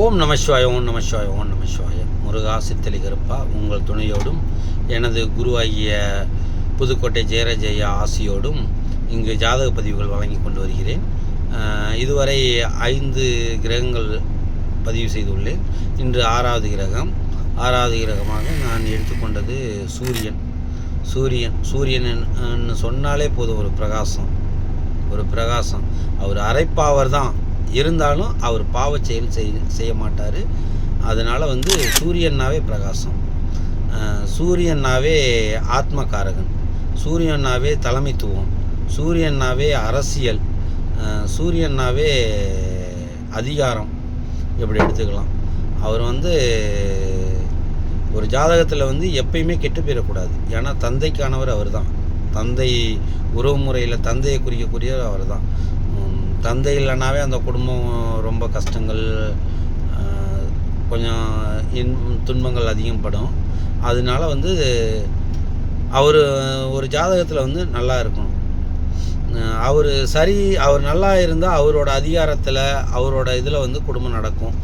ஓம் நமசிவாய ஓம் நமசிவாய ஓம் நமசிவாய முருகா சித்தலிகருப்பா உங்கள் துணையோடும் எனது குருவாகிய புதுக்கோட்டை ஜெயராஜையா ஆசியோடும் இங்கு ஜாதக பதிவுகள் வழங்கி கொண்டு வருகிறேன். இதுவரை ஐந்து கிரகங்கள் பதிவு செய்துள்ளேன். இன்று ஆறாவது கிரகம். ஆறாவது கிரகமாக நான் எடுத்துக்கொண்டது சூரியன். சூரியன் சூரியன் சொன்னாலே போதும் ஒரு பிரகாசம். ஒரு பிரகாசம். அவர் அரைப்பாவர் தான் இருந்தாலும் அவர் பாவ செயல் செய் செய்ய மாட்டார் அதனால் வந்து சூரியன்னாவே பிரகாசம். சூரியன்னாவே ஆத்மகாரகன். சூரியன்னாவே தலைமைத்துவம். சூரியன்னாவே அரசியல். சூரியன்னாவே அதிகாரம். இப்படி எடுத்துக்கலாம். அவர் வந்து ஒரு ஜாதகத்தில் வந்து எப்பயுமே கெட்டு போயிடக்கூடாது. ஏன்னா தந்தைக்கானவர் அவர் தான் தந்தை உறவு முறையில் தந்தையை குறிக்கக்கூடியவர் அவர் தான் தந்தை இல்லைனாவே அந்த குடும்பம் ரொம்ப கஷ்டங்கள் கொஞ்சம் இன் துன்பங்கள் அதிகம் படும் அதனால வந்து அவர் ஒரு ஜாதகத்தில் வந்து நல்லா இருக்கணும். அவர் சரி அவர் நல்லா இருந்தால் அவரோட அதிகாரத்தில் அவரோட இதில் வந்து குடும்பம் நடக்கும்.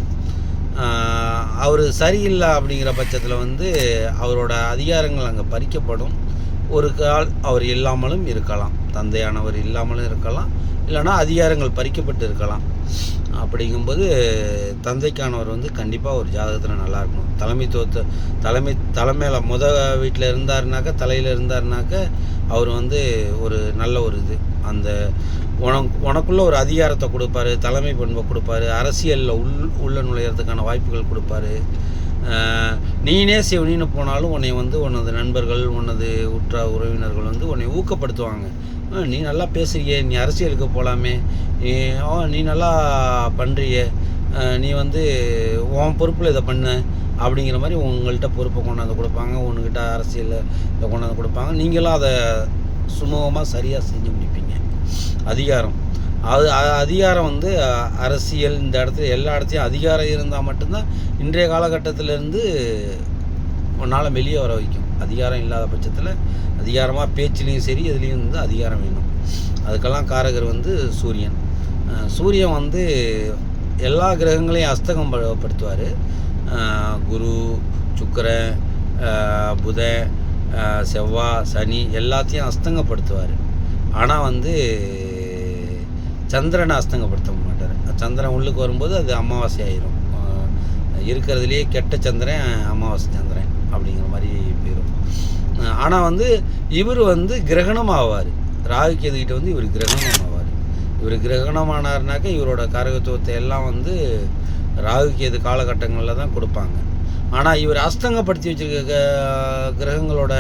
அவர் சரியில்லை அப்படிங்கிற பட்சத்தில் வந்து அவரோட அதிகாரங்கள் அங்கே பறிக்கப்படும். ஒரு கால் அவர் இல்லாமலும் இருக்கலாம். தந்தையானவர் இல்லாமலும் இருக்கலாம். இல்லைன்னா அதிகாரங்கள் பறிக்கப்பட்டு இருக்கலாம். அப்படிங்கும்போது தந்தைக்கானவர் வந்து கண்டிப்பாக ஒரு ஜாதகத்தில் நல்லா இருக்கணும். தலைமைத்துவத்தை தலைமை தலைமையில் முத வீட்டில் இருந்தாருனாக்கா தலையில் இருந்தாருனாக்க அவர் வந்து ஒரு நல்ல ஒரு இது. அந்த உனக்கு உனக்குள்ளே ஒரு அதிகாரத்தை கொடுப்பாரு தலைமை பண்பை கொடுப்பாரு அரசியலில் உள் உள்ள நுழையிறதுக்கான வாய்ப்புகள் கொடுப்பாரு. நீனே சிவனின்னு போனாலும் உன்னை வந்து உனது நண்பர்கள் உனது உற்ற உறவினர்கள் வந்து உன்னை ஊக்கப்படுத்துவாங்க. நீ நல்லா பேசுகிறியே நீ அரசியலுக்கு போகலாமே நீ நீ நல்லா பண்ணுறியே நீ வந்து உன் பொறுப்பில் இதை பண்ணு அப்படிங்கிற மாதிரி உங்கள்கிட்ட பொறுப்பை கொண்டாந்து கொடுப்பாங்க. உன்கிட்ட அரசியலில் இதை கொண்டாந்து கொடுப்பாங்க. நீங்களும் அதை சுமூகமாக சரியாக செஞ்சு முடிப்பீங்க. அதிகாரம். அது அதிகாரம் வந்து அரசியல் இந்த இடத்துல எல்லா இடத்துலையும் அதிகாரம் இருந்தால் மட்டும்தான் இன்றைய காலகட்டத்திலேருந்து உன்னால் வெளியே வர வைக்கும். அதிகாரம் இல்லாத பட்சத்தில் அதிகாரமாக பேச்சுலேயும் சரி இதுலேயும் வந்து அதிகாரம் வேணும். அதுக்கெல்லாம் காரகர் வந்து சூரியன். சூரியன் வந்து எல்லா கிரகங்களையும் அஸ்தகம் படுத்துவார். குரு சுக்கரன் அஹ் புதன் செவ்வாய் சனி எல்லாத்தையும் அஸ்தங்கப்படுத்துவார். ஆனால் வந்து சந்திரனை அஸ்தங்கப்படுத்த மாட்டார். சந்திரன் உள்ளுக்கு வரும்போது அது அமாவாசை ஆயிரும். இருக்கிறதுலேயே கெட்ட சந்திரன் அமாவாசை சந்திரன். ஆனால் வந்து இவர் வந்து கிரகணம் ஆவார் ராகு கேதுகிட்ட வந்து இவர் கிரகணம் ஆவார் இவர் கிரகணமானார்னாக்கா இவரோட காரகத்துவத்தை எல்லாம் வந்து ராகு கேது காலகட்டங்களில் தான் கொடுப்பாங்க. ஆனால் இவர் அஸ்தங்கப்படுத்தி வச்சிருக்க கிரகங்களோட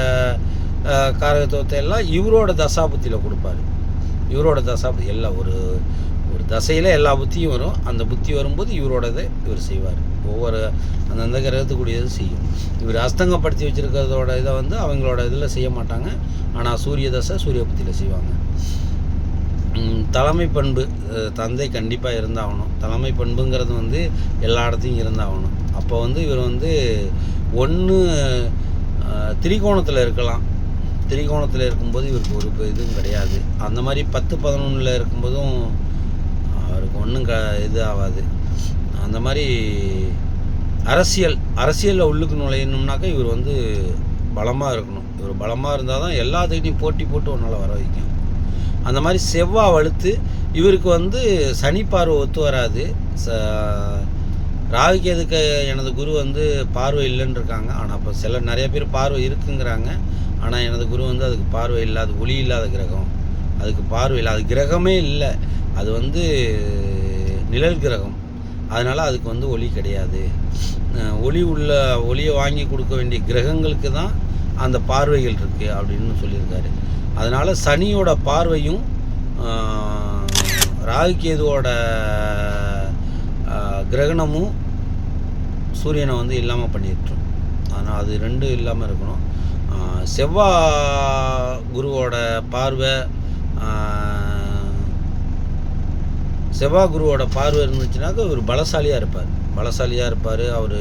காரகத்துவத்தை எல்லாம் இவரோட தசாபுத்தியில் கொடுப்பாரு. இவரோட தசாபதி எல்லாம் ஒரு தசையில் எல்லா புத்தியும் வரும். அந்த புத்தி வரும்போது இவரோடதை இவர் செய்வார். ஒவ்வொரு அந்தந்த கிரகத்துக்குரியது செய்யும். இவர் அஸ்தங்கப்படுத்தி வச்சிருக்கிறதோட இதை வந்து அவங்களோட இதில் செய்ய மாட்டாங்க. ஆனால் சூரிய தசை சூரிய புத்தியில் செய்வாங்க. தலைமை பண்பு தந்தை கண்டிப்பாக இருந்தாகணும். தலைமை பண்புங்கிறது வந்து எல்லா இடத்தையும் இருந்தாகணும். அப்போ வந்து இவர் வந்து ஒன்று திரிகோணத்தில் இருக்கலாம். திரிகோணத்தில் இருக்கும்போது இவருக்கு ஒரு இதுவும் கிடையாது. அந்த மாதிரி பத்து பதினொன்றில் இருக்கும்போதும் ஒன்றும் க இது ஆகாது அந்த மாதிரி அரசியல் அரசியலில் உள்ளுக்கு நுழையணும்னாக்கா இவர் வந்து பலமாக இருக்கணும். இவர் பலமாக இருந்தால் தான் எல்லாத்துக்கிட்டையும் போட்டி போட்டு உன்னால் வர வைக்கும் அந்த மாதிரி செவ்வாய் வலுத்து இவருக்கு வந்து சனி பார்வை ஒத்து வராது. ச ராகுகேதுக்கு எனது குரு வந்து பார்வை இல்லைன்னு இருக்காங்க ஆனால் இப்போ சில நிறைய பேர் பார்வை இருக்குங்கிறாங்க. ஆனால் எனது குரு வந்து அதுக்கு பார்வை இல்லாத ஒளி இல்லாத கிரகம். அதுக்கு பார்வை இல்லை அது கிரகமே இல்லை. அது வந்து நிழல் கிரகம். அதனால் அதுக்கு வந்து ஒளி கிடையாது. ஒளி உள்ள ஒளியை வாங்கி கொடுக்க வேண்டிய கிரகங்களுக்கு தான் அந்த பார்வைகள் இருக்குது அப்படின்னு சொல்லியிருக்காரு. அதனால் சனியோட பார்வையும் ராகுகேதுவோட கிரகணமும் சூரியனை வந்து இல்லாமல் பண்ணிட்டுரும் ஆனால் அது ரெண்டும் இல்லாமல் இருக்கணும். செவ்வா செவ்வாய் குருவோட பார்வை செவ்வாய் குருவோட பார்வை இருந்துச்சுனாக்கா ஒரு பலசாலியாக இருப்பார். பலசாலியாக இருப்பார். அவர்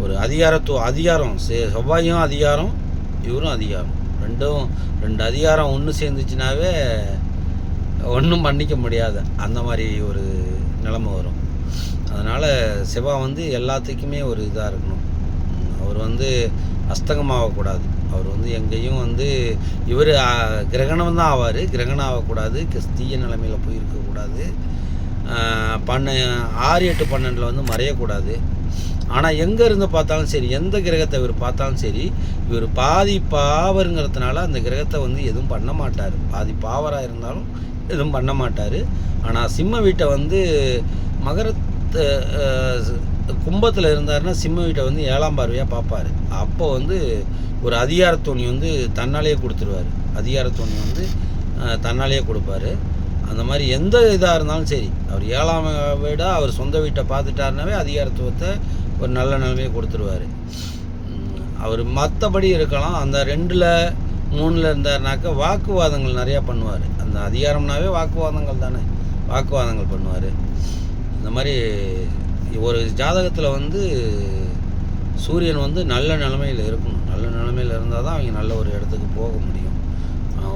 ஒரு அதிகாரத்துவம் அதிகாரம் செ- செவ்வாயும் அதிகாரம் இவரும் அதிகாரம். ரெண்டும் ரெண்டு அதிகாரம் ஒன்று சேர்ந்துச்சுனாவே ஒன்றும் பண்ணிக்க முடியாது. அந்த மாதிரி ஒரு நிலைமை வரும். அதனால் செவ்வாய் வந்து எல்லாத்துக்குமே ஒரு இதாக இருக்கணும். அவர் வந்து அஸ்தகமாகக்கூடாது. அவர் வந்து எங்கேயும் வந்து இவர் கிரகணம் தான் ஆவார். கிரகணம் ஆகக்கூடாது. தீய நிலைமையில் போய் இருக்கக்கூடாது பண்ண ஆறு எட்டு பன்னெண்டில் வந்து மறையக்கூடாது. ஆனால் எங்கே இருந்து பார்த்தாலும் சரி எந்த கிரகத்தை இவர் பார்த்தாலும் சரி இவர் பாதி பாவருங்கிறதுனால அந்த கிரகத்தை வந்து எதுவும் பண்ண மாட்டார். பாதி பாவராக இருந்தாலும் எதுவும் பண்ண மாட்டார். ஆனால் சிம்ம வீட்டை வந்து மகரத்து கும்பத்தில் இருந்தாருன்னா சிம்ம வீட்டை வந்து ஏழாம் பார்வையாக பார்ப்பார். அப்போ வந்து ஒரு அதிகாரத்தோணி வந்து தன்னாலேயே கொடுத்துருவார். அதிகாரத்துணி வந்து தன்னாலேயே கொடுப்பாரு. அந்த மாதிரி எந்த இதாக இருந்தாலும் சரி அவர் ஏழாம் வீடாக அவர் சொந்த வீட்டை பார்த்துட்டாருனாவே அதிகாரத்துவத்தை ஒரு நல்ல நிலைமையை கொடுத்துருவார். அவர் மற்றபடி இருக்கலாம். அந்த ரெண்டில் மூணில் இருந்தாருனாக்கா வாக்குவாதங்கள் நிறையா பண்ணுவார். அந்த அதிகாரம்னாவே வாக்குவாதங்கள் தானே. வாக்குவாதங்கள் பண்ணுவார். இந்த மாதிரி ஒரு ஜாதகத்தில் வந்து சூரியன் வந்து நல்ல நிலமையில் இருக்கணும். நல்ல நிலமையில் இருந்தால் தான் அவங்க நல்ல ஒரு இடத்துக்கு போக முடியும்.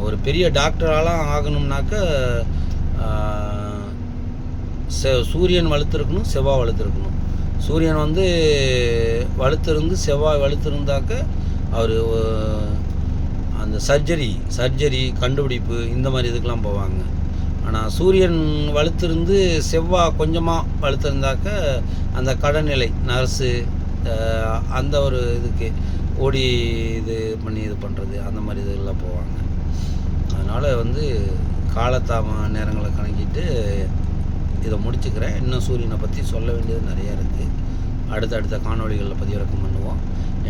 ஒரு பெரிய டாக்டராலாம் ஆகணும்னாக்க சூரியன் வலுத்திருக்கணும் செவ்வாய் வலுத்திருக்கணும். சூரியன் வந்து வலுத்திருந்து செவ்வாய் வலுத்திருந்தாக்க அவர் அந்த சர்ஜரி சர்ஜரி கண்டுபிடிப்பு இந்த மாதிரி இதுக்கெலாம் போவாங்க. ஆனால் சூரியன் வலுத்திருந்து செவ்வாய் கொஞ்சமாக வலுத்திருந்தாக்க அந்த கடநிலை நர்ஸு அந்த ஒரு இதுக்கு ஓடி இது பண்ணி இது பண்ணுறது அந்த மாதிரி இதெல்லாம் போவாங்க. அதனால் வந்து காலத்தாம நேரங்களை கணக்கிட்டு இதை முடிச்சுக்கிறேன். இன்னும் சூரியனை பற்றி சொல்ல வேண்டியது நிறையா இருக்குது அடுத்தடுத்த காணொலிகளில் பதிவிறக்கம் பண்ணுவோம்.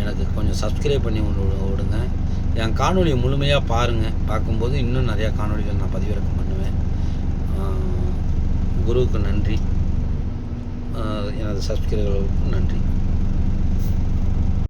எனக்கு கொஞ்சம் சப்ஸ்கிரைப் பண்ணி விடுங்க என் காணொலியை முழுமையாக பாருங்கள் பார்க்கும்போது இன்னும் நிறையா காணொளிகள் நான் பதிவிறக்கம் பண்ணுவேன் குருவுக்கு நன்றி. எனது சப்ஸ்கிரைபர்களுக்கும் நன்றி.